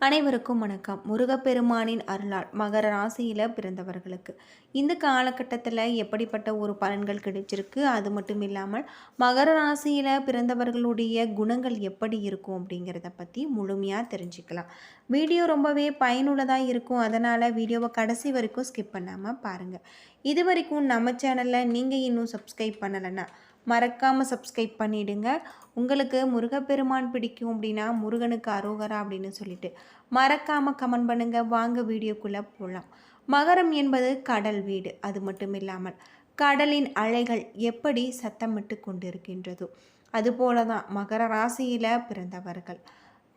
அனைவருக்கும் வணக்கம். முருகப்பெருமானின் அருளால் மகர ராசியில் பிறந்தவர்களுக்கு. இந்த காலகட்டத்தில் எப்படிப்பட்ட ஒரு பலன்கள் கிடைச்சிருக்கு? அது மட்டும் இல்லாமல் மகர ராசியில் பிறந்தவர்களுடைய குணங்கள் எப்படி இருக்கும் அப்படிங்கிறத பற்றி முழுமையாக தெரிஞ்சுக்கலாம். வீடியோ ரொம்பவே பயனுள்ளதாக இருக்கும். அதனால் வீடியோவை கடைசி வரைக்கும் ஸ்கிப் பண்ணாமல் பாருங்கள் இது வரைக்கும் நம்ம சேனலில் நீங்கள் இன்னும் சப்ஸ்கிரைப் பண்ணலைன்னா மறக்காமல் சப்ஸ்கிரைப் பண்ணிவிடுங்க உங்களுக்கு முருகப்பெருமான் பிடிக்கும் அப்படின்னா முருகனுக்கு அரோகரா அப்படின்னு சொல்லிட்டு மறக்காமல் கமெண்ட் பண்ணுங்கள் வாங்க வீடியோக்குள்ளே போகலாம் மகரம் என்பது கடல் வீடு. அது மட்டும் இல்லாமல் கடலின் அலைகள் எப்படி சத்தமிட்டு கொண்டிருக்கின்றதோ அதுபோல தான் மகர ராசியில் பிறந்தவர்கள்.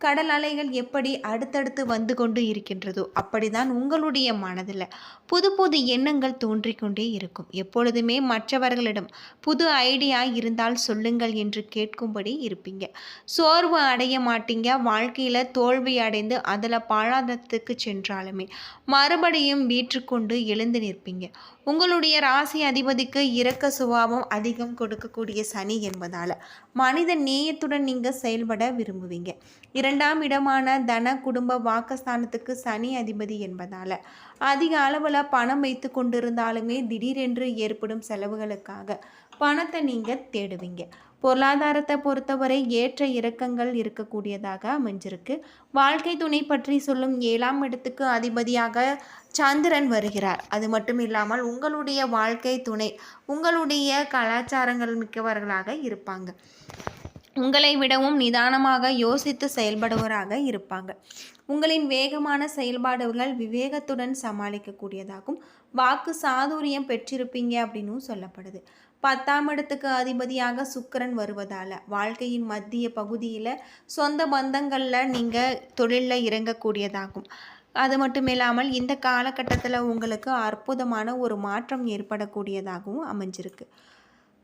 கடல் அலைகள் எப்படி அடுத்தடுத்து வந்து கொண்டு இருக்கின்றதோ அப்படிதான் உங்களுடைய மனதில் புது புது எண்ணங்கள் தோன்றிக்கொண்டே இருக்கும். எப்பொழுதுமே மற்றவர்களிடம் புது ஐடியா இருந்தால் சொல்லுங்கள் என்று கேட்கும்படி இருப்பீங்க. சோர்வு அடைய மாட்டீங்க. வாழ்க்கையில் தோல்வி அடைந்து அதில் பாழாதத்துக்கு சென்றாலுமே மறுபடியும் வீற்றுக்கொண்டு எழுந்து நிற்பீங்க. உங்களுடைய ராசி அதிபதிக்கு இரக்க சுபாவம் அதிகம் கொடுக்கக்கூடிய சனி என்பதால் மனித நேயத்துடன் நீங்கள் செயல்பட விரும்புவீங்க. இரண்டாம் இடமான தன குடும்ப வாக்கஸ்தானத்துக்கு சனி அதிபதி என்பதால் அதிக அளவில் பணம் வைத்து கொண்டிருந்தாலுமே திடீரென்று ஏற்படும் செலவுகளுக்காக பணத்தை நீங்கள் தேடுவீங்க. பொருளாதாரத்தை பொறுத்தவரை ஏற்ற இறக்கங்கள் இருக்கக்கூடியதாக அமைஞ்சிருக்கு. வாழ்க்கை துணை பற்றி சொல்லும் ஏழாம் இடத்துக்கு அதிபதியாக சந்திரன் வருகிறார். அது மட்டும் இல்லாமல் உங்களுடைய வாழ்க்கை துணை உங்களுடைய கலாச்சாரங்கள் மிக்கவர்களாக இருப்பாங்க. உங்களை விடவும் நிதானமாக யோசித்து செயல்படுவராக இருப்பாங்க. உங்களின் வேகமான செயல்பாடுகள் விவேகத்துடன் சமாளிக்கக்கூடியதாகும். வாக்கு சாதுரியம் பெற்றிருப்பீங்க அப்படின்னும் சொல்லப்படுது. பத்தாம் இடத்துக்கு அதிபதியாக சுக்கரன் வருவதால் வாழ்க்கையின் மத்திய பகுதியில் சொந்த பந்தங்களில் நீங்கள் தொழிலில் இறங்கக்கூடியதாகும். அது மட்டும் இல்லாமல் இந்த காலகட்டத்தில் உங்களுக்கு அற்புதமான ஒரு மாற்றம் ஏற்படக்கூடியதாகவும் அமைஞ்சிருக்கு.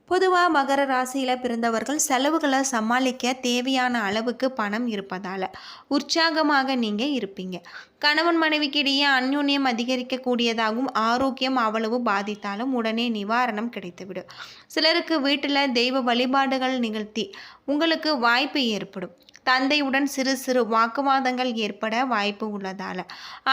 பொதுவாக மகர ராசியில் பிறந்தவர்கள் செலவுகளை சமாளிக்க தேவையான அளவுக்கு பணம் இருப்பதால் உற்சாகமாக நீங்கள் இருப்பீங்க. கணவன் மனைவிக்கிடையே அந்யோன்யம் அதிகரிக்கக்கூடியதாகவும் ஆரோக்கியம் அவ்வளவு பாதித்தாலும் உடனே நிவாரணம் கிடைத்துவிடும். சிலருக்கு வீட்டில் தெய்வ வழிபாடுகள் நிகழ்த்தி உங்களுக்கு வாய்ப்பு ஏற்படும். தந்தையுடன் சிறு சிறு வாக்குவாதங்கள் ஏற்பட வாய்ப்பு உள்ளதால்.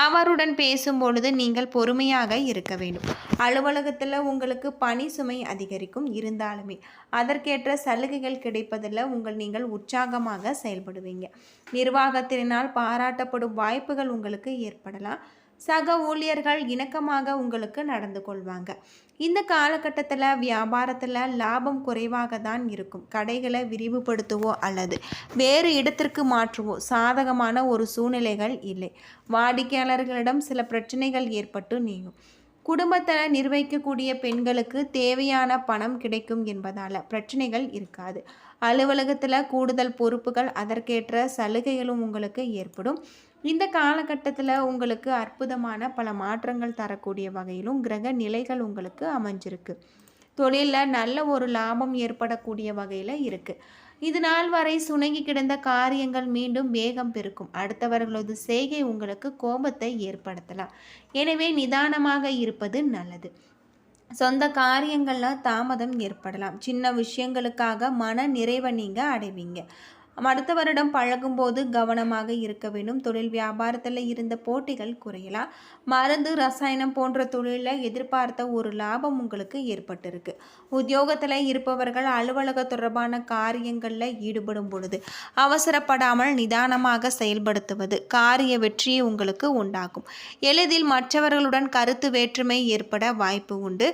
அவருடன் பேசும்பொழுது நீங்கள் பொறுமையாக இருக்க வேண்டும். அலுவலகத்தில் உங்களுக்கு பணி சுமை அதிகரிக்கும் இருந்தாலுமே அதற்கேற்ற சலுகைகள் கிடைப்பதில் உங்கள் நீங்கள் உற்சாகமாக செயல்படுவீங்க. நிர்வாகத்தினால் பாராட்டப்படும் வாய்ப்புகள் உங்களுக்கு ஏற்படலாம். சக ஊழியர்கள் இணக்கமாக உங்களுக்கு நடந்து கொள்வாங்க. இந்த காலகட்டத்தில் வியாபாரத்தில் லாபம் குறைவாக தான் இருக்கும். கடைகளை விரிவுபடுத்துவோ அல்லது வேறு இடத்திற்கு மாற்றுவோ சாதகமான ஒரு சூழ்நிலைகள் இல்லை. வாடிக்கையாளர்களிடம் சில பிரச்சனைகள் ஏற்பட்டு நீங்கும். குடும்பத்தில் நிர்வகிக்கக்கூடிய பெண்களுக்கு தேவையான பணம் கிடைக்கும் என்பதால் பிரச்சனைகள் இருக்காது. அலுவலகத்தில் கூடுதல் பொறுப்புகள் அதற்கேற்ற சலுகைகளும் உங்களுக்கு ஏற்படும். இந்த காலகட்டத்தில் உங்களுக்கு அற்புதமான பல மாற்றங்கள் தரக்கூடிய வகையிலும் கிரக நிலைகள் உங்களுக்கு அமைஞ்சிருக்கு. தொழிலில் நல்ல ஒரு லாபம் ஏற்படக்கூடிய வகையில் இருக்குது இது நாள் வரை சுணங்கி கிடந்த காரியங்கள் மீண்டும் வேகம் பெருக்கும். அடுத்தவர்களது செய்கை உங்களுக்கு கோபத்தை ஏற்படுத்தலாம். எனவே நிதானமாக இருப்பது நல்லது. சொந்த காரியங்களில் தாமதம் ஏற்படலாம். சின்ன விஷயங்களுக்காக மன நிறைவை நீங்கள் அடைவீங்க. அடுத்தவரிடம் பழகும்போது கவனமாக இருக்க வேண்டும். தொழில் வியாபாரத்தில் இருந்த போட்டிகள் குறையலாம். மருந்து ரசாயனம் போன்ற தொழிலில் எதிர்பார்த்த ஒரு லாபம் உங்களுக்கு ஏற்பட்டிருக்கு. உத்தியோகத்தில் இருப்பவர்கள் அலுவலக தொடர்பான காரியங்களில் ஈடுபடும் பொழுது அவசரப்படாமல் நிதானமாக செயல்படுத்துவது காரிய வெற்றியை உங்களுக்கு உண்டாகும் எளிதில் மற்றவர்களுடன் கருத்து வேற்றுமை ஏற்பட வாய்ப்பு உண்டு.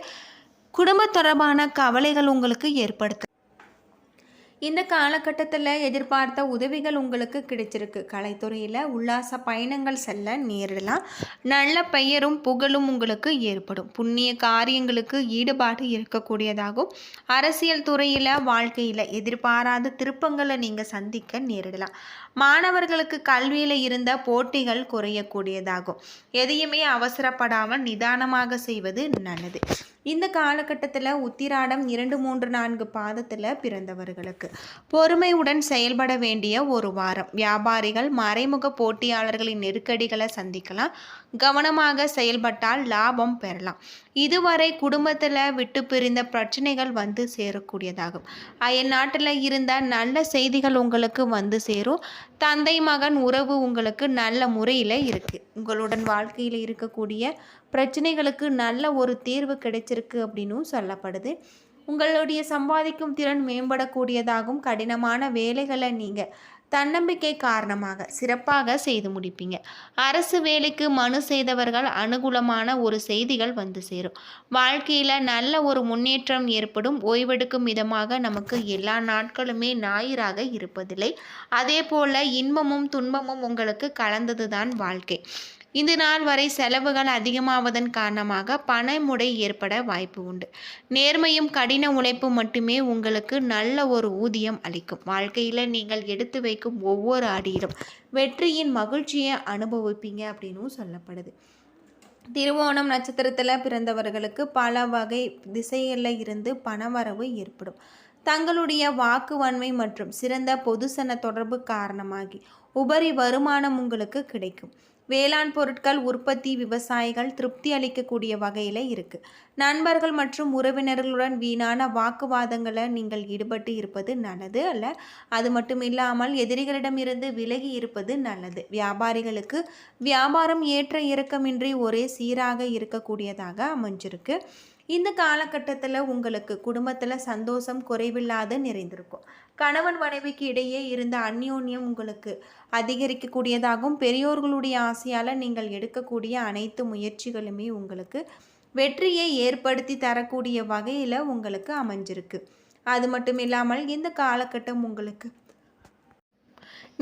குடும்ப தொடர்பான கவலைகள் உங்களுக்கு ஏற்படுத்த இந்த காலகட்டத்தில் எதிர்பார்த்த உதவிகள் உங்களுக்கு கிடைச்சிருக்கு. கலைத்துறையில் உல்லாச பயணங்கள் செல்ல நேரிடலாம். நல்ல பெயரும் புகழும் உங்களுக்கு ஏற்படும். புண்ணிய காரியங்களுக்கு ஈடுபாடு இருக்கக்கூடியதாகும். அரசியல் துறையில் வாழ்க்கையில் எதிர்பாராத திருப்பங்களை நீங்கள் சந்திக்க நேரிடலாம். மாணவர்களுக்கு கல்வியில் இருந்த போட்டிகள் குறையக்கூடியதாகும். எதையுமே அவசரப்படாமல் நிதானமாக செய்வது நல்லது. இந்த காலகட்டத்தில் உத்திராடம் இரண்டு மூன்று நான்கு பாதத்தில் பிறந்தவர்களுக்கு. பொறுமையுடன் செயல்பட வேண்டிய ஒரு வாரம். வியாபாரிகள் மறைமுக போட்டியாளர்களின் நெருக்கடிகளை சந்திக்கலாம். கவனமாக செயல்பட்டால் லாபம் பெறலாம். இதுவரை குடும்பத்தில் விட்டு பிரிந்த பிரச்சனைகள் வந்து சேரக்கூடியதாகும். அயல் நாட்டில் இருந்த நல்ல செய்திகள் உங்களுக்கு வந்து சேரும். தந்தை மகன் உறவு உங்களுக்கு நல்ல முறையில் இருக்குது உங்களுடன் வாழ்க்கையில் இருக்கக்கூடிய பிரச்சனைகளுக்கு நல்ல ஒரு தீர்வு கிடைச்சிருக்கு அப்படின்னும் சொல்லப்படுது. உங்களுடைய சம்பாதிக்கும் திறன் மேம்படக்கூடியதாகவும் கடினமான வேலைகளை நீங்கள் தன்னம்பிக்கை காரணமாக சிறப்பாக செய்து முடிப்பீங்க. அரசு வேலைக்கு மனு செய்தவர்கள் அனுகூலமான ஒரு செய்திகள் வந்து சேரும். வாழ்க்கையில் நல்ல ஒரு முன்னேற்றம் ஏற்படும். ஓய்வெடுக்கும் விதமாக நமக்கு எல்லா நாட்களுமே ஞாயிறாக இருப்பதில்லை. அதே போல் இன்பமும் துன்பமும் உங்களுக்கு கலந்தது தான் வாழ்க்கை. இந்த நாள் வரை செலவுகள் அதிகமாவதன் காரணமாக பணமுடை ஏற்பட வாய்ப்பு உண்டு. நேர்மையும் கடின உழைப்பு மட்டுமே உங்களுக்கு நல்ல ஒரு ஊதியம் அளிக்கும். வாழ்க்கையில் நீங்கள் எடுத்து வைக்கும் ஒவ்வொரு அடியிலும் வெற்றியின் மகிழ்ச்சியை அனுபவிப்பீங்க அப்படின்னும் சொல்லப்படுது. திருவோணம் நட்சத்திரத்தில் பிறந்தவர்களுக்கு பல வகை திசைகளில் இருந்து பணவரவு ஏற்படும். தங்களுடைய வாக்குவன்மை மற்றும் சிறந்த பொதுசன தொடர்பு காரணமாகி உபரி வருமானம் உங்களுக்கு கிடைக்கும். வேளாண் பொருட்கள் உற்பத்தி விவசாயிகள் திருப்தி அளிக்கக்கூடிய வகையில் இருக்குது நண்பர்கள் மற்றும் உறவினர்களுடன் வீணான வாக்குவாதங்களை நீங்கள் ஈடுபட்டு இருப்பது நல்லது அல்ல. அது மட்டும் இல்லாமல் எதிரிகளிடமிருந்து விலகி இருப்பது நல்லது. வியாபாரிகளுக்கு வியாபாரம் ஏற்ற இறக்கமின்றி ஒரே சீராக இருக்கக்கூடியதாக அமைஞ்சிருக்கு. இந்த காலகட்டத்தில் உங்களுக்கு குடும்பத்தில் சந்தோஷம் குறைவில்லாத நிறைந்திருக்கும். கணவன் மனைவிக்கு இடையே இருந்த அந்யோன்யம் உங்களுக்கு அதிகரிக்கக்கூடியதாகவும் பெரியோர்களுடைய ஆசையால் நீங்கள் எடுக்கக்கூடிய அனைத்து முயற்சிகளுமே உங்களுக்கு வெற்றியை ஏற்படுத்தி தரக்கூடிய வகையில் உங்களுக்கு அமைஞ்சிருக்கு. அது மட்டும் இல்லாமல் இந்த காலகட்டம் உங்களுக்கு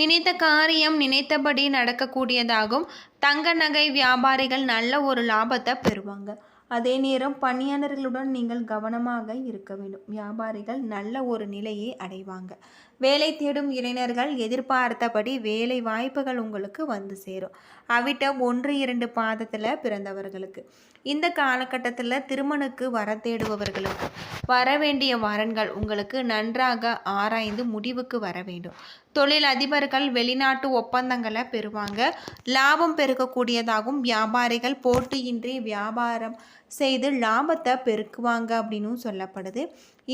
நினைத்த காரியம் நினைத்தபடி நடக்கக்கூடியதாகவும் தங்க நகை வியாபாரிகள் நல்ல ஒரு லாபத்தை பெறுவாங்க. அதே நேரம் பணியாளர்களுடன் நீங்கள் கவனமாக இருக்க வேண்டும். வியாபாரிகள் நல்ல ஒரு நிலையை அடைவாங்க. வேலை தேடும் இளைஞர்கள் எதிர்பார்த்தபடி வேலை வாய்ப்புகள் உங்களுக்கு வந்து சேரும். அவிட்டம் ஒன்று இரண்டு பாதத்தில் பிறந்தவர்களுக்கு. இந்த காலகட்டத்தில் திருமணுக்கு வர தேடுபவர்களுக்கு வர வேண்டிய வரன்கள் உங்களுக்கு நன்றாக ஆராய்ந்து முடிவுக்கு வர வேண்டும். தொழில் அதிபர்கள் வெளிநாட்டு ஒப்பந்தங்களை பெறுவாங்க. லாபம் பெருக்கக்கூடியதாகவும் வியாபாரிகள் போட்டியின்றி வியாபாரம் செய்து லாபத்தை பெருக்குவாங்க அப்படின்னும் சொல்லப்படுது.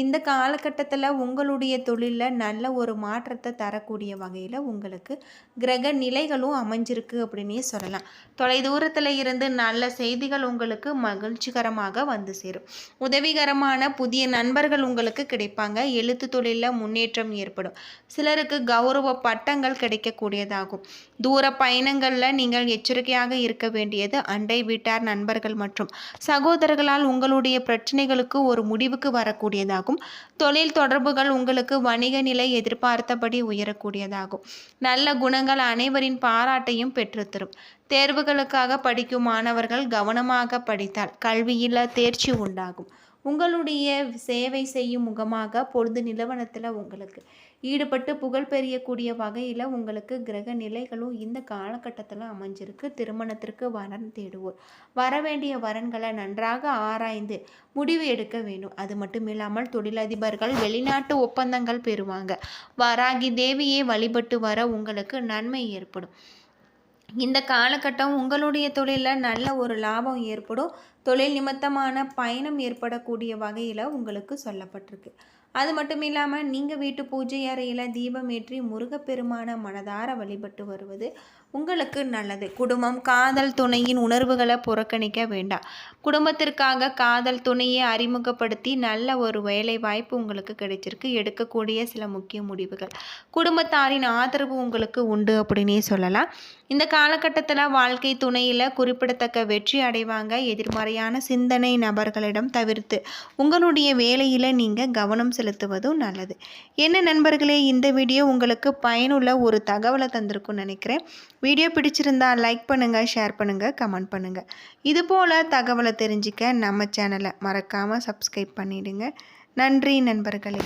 இந்த காலகட்டத்தில் உங்களுடைய தொழிலில் நல்ல ஒரு மாற்றத்தை தரக்கூடிய வகையில் உங்களுக்கு கிரக நிலைகளும் அமைஞ்சிருக்கு அப்படின்னே சொல்லலாம். தொலைதூரத்தில் இருந்து நல்ல செய்திகள் உங்களுக்கு மகிழ்ச்சிகரமாக வந்து சேரும். உதவிகரமான புதிய நண்பர்கள் உங்களுக்கு கிடைப்பாங்க. எழுத்து தொழிலில் முன்னேற்றம் ஏற்படும். சிலருக்கு கௌரவ பட்டங்கள் கிடைக்கக்கூடியதாகும். தூர பயணங்களில் நீங்கள் எச்சரிக்கையாக இருக்க வேண்டியது அண்டை வீட்டார் நண்பர்கள் மற்றும் சகோதரர்களால் உங்களுடைய பிரச்சனைகளுக்கு ஒரு முடிவுக்கு வரக்கூடியதாகும். தொழில் தொடர்புகள் உங்களுக்கு வணிக நிலை எதிர்பார்த்தபடி உயரக்கூடியதாகும். நல்ல குணங்கள் அனைவரின் பாராட்டையும் பெற்றுத்தரும். தேர்வுகளுக்காக படிக்கும் மாணவர்கள் கவனமாக படித்தால் கல்வியில் தேர்ச்சி உண்டாகும். உங்களுடைய சேவை செய்யும் முகமாக பொழுது நிலவனத்தில் உங்களுக்கு ஈடுபட்டு புகழ் பெரியக்கூடிய வகையில் உங்களுக்கு கிரக நிலைகளும் இந்த காலகட்டத்தில் அமைஞ்சிருக்கு. திருமணத்திற்கு வரன் தேடுவோர். வர வேண்டிய வரன்களை நன்றாக ஆராய்ந்து முடிவு எடுக்க வேண்டும். அது மட்டும் இல்லாமல் தொழிலதிபர்கள் வெளிநாட்டு ஒப்பந்தங்கள் பெறுவாங்க. வராகி தேவியை வழிபட்டு வர உங்களுக்கு நன்மை ஏற்படும். இந்த காலகட்டம் உங்களுடைய தொழிலில் நல்ல ஒரு லாபம் ஏற்படும். தொழில் நிமித்தமான பயணம் ஏற்படக்கூடிய வகையில் உங்களுக்கு சொல்லப்பட்டிருக்கு. அது மட்டும் இல்லாமல் நீங்கள் வீட்டு பூஜை அறையில் தீபம் ஏற்றி முருகப்பெருமான மனதார வழிபட்டு வருவது உங்களுக்கு நல்லது. குடும்பம் காதல் துணையின் உணர்வுகளை புறக்கணிக்க வேண்டாம். குடும்பத்திற்காக காதல் துணையை அறிமுகப்படுத்தி நல்ல ஒரு வேலை வாய்ப்பு உங்களுக்கு கிடைச்சிருக்கு. எடுக்கக்கூடிய சில முக்கிய முடிவுகள். குடும்பத்தாரின் ஆதரவு உங்களுக்கு உண்டு அப்படின்னே சொல்லலாம். இந்த காலகட்டத்தில் வாழ்க்கை துணையில் குறிப்பிடத்தக்க வெற்றி அடைவாங்க எதிர்மறையான சிந்தனை நபர்களிடம் தவிர்த்து. உங்களுடைய வேலையில் நீங்கள் கவனம் செலுத்துவதும் நல்லது. என்ன நண்பர்களே இந்த வீடியோ உங்களுக்கு பயனுள்ள ஒரு தகவலை தந்திருக்கும்னு நினைக்கிறேன். வீடியோ பிடிச்சிருந்தா லைக் பண்ணுங்கள் ஷேர் பண்ணுங்கள் கமெண்ட் பண்ணுங்கள் இது போல் தகவலை தெரிஞ்சிக்க நம்ம சேனலை மறக்காமல் சப்ஸ்கிரைப் பண்ணிவிடுங்க நன்றி நண்பர்களே.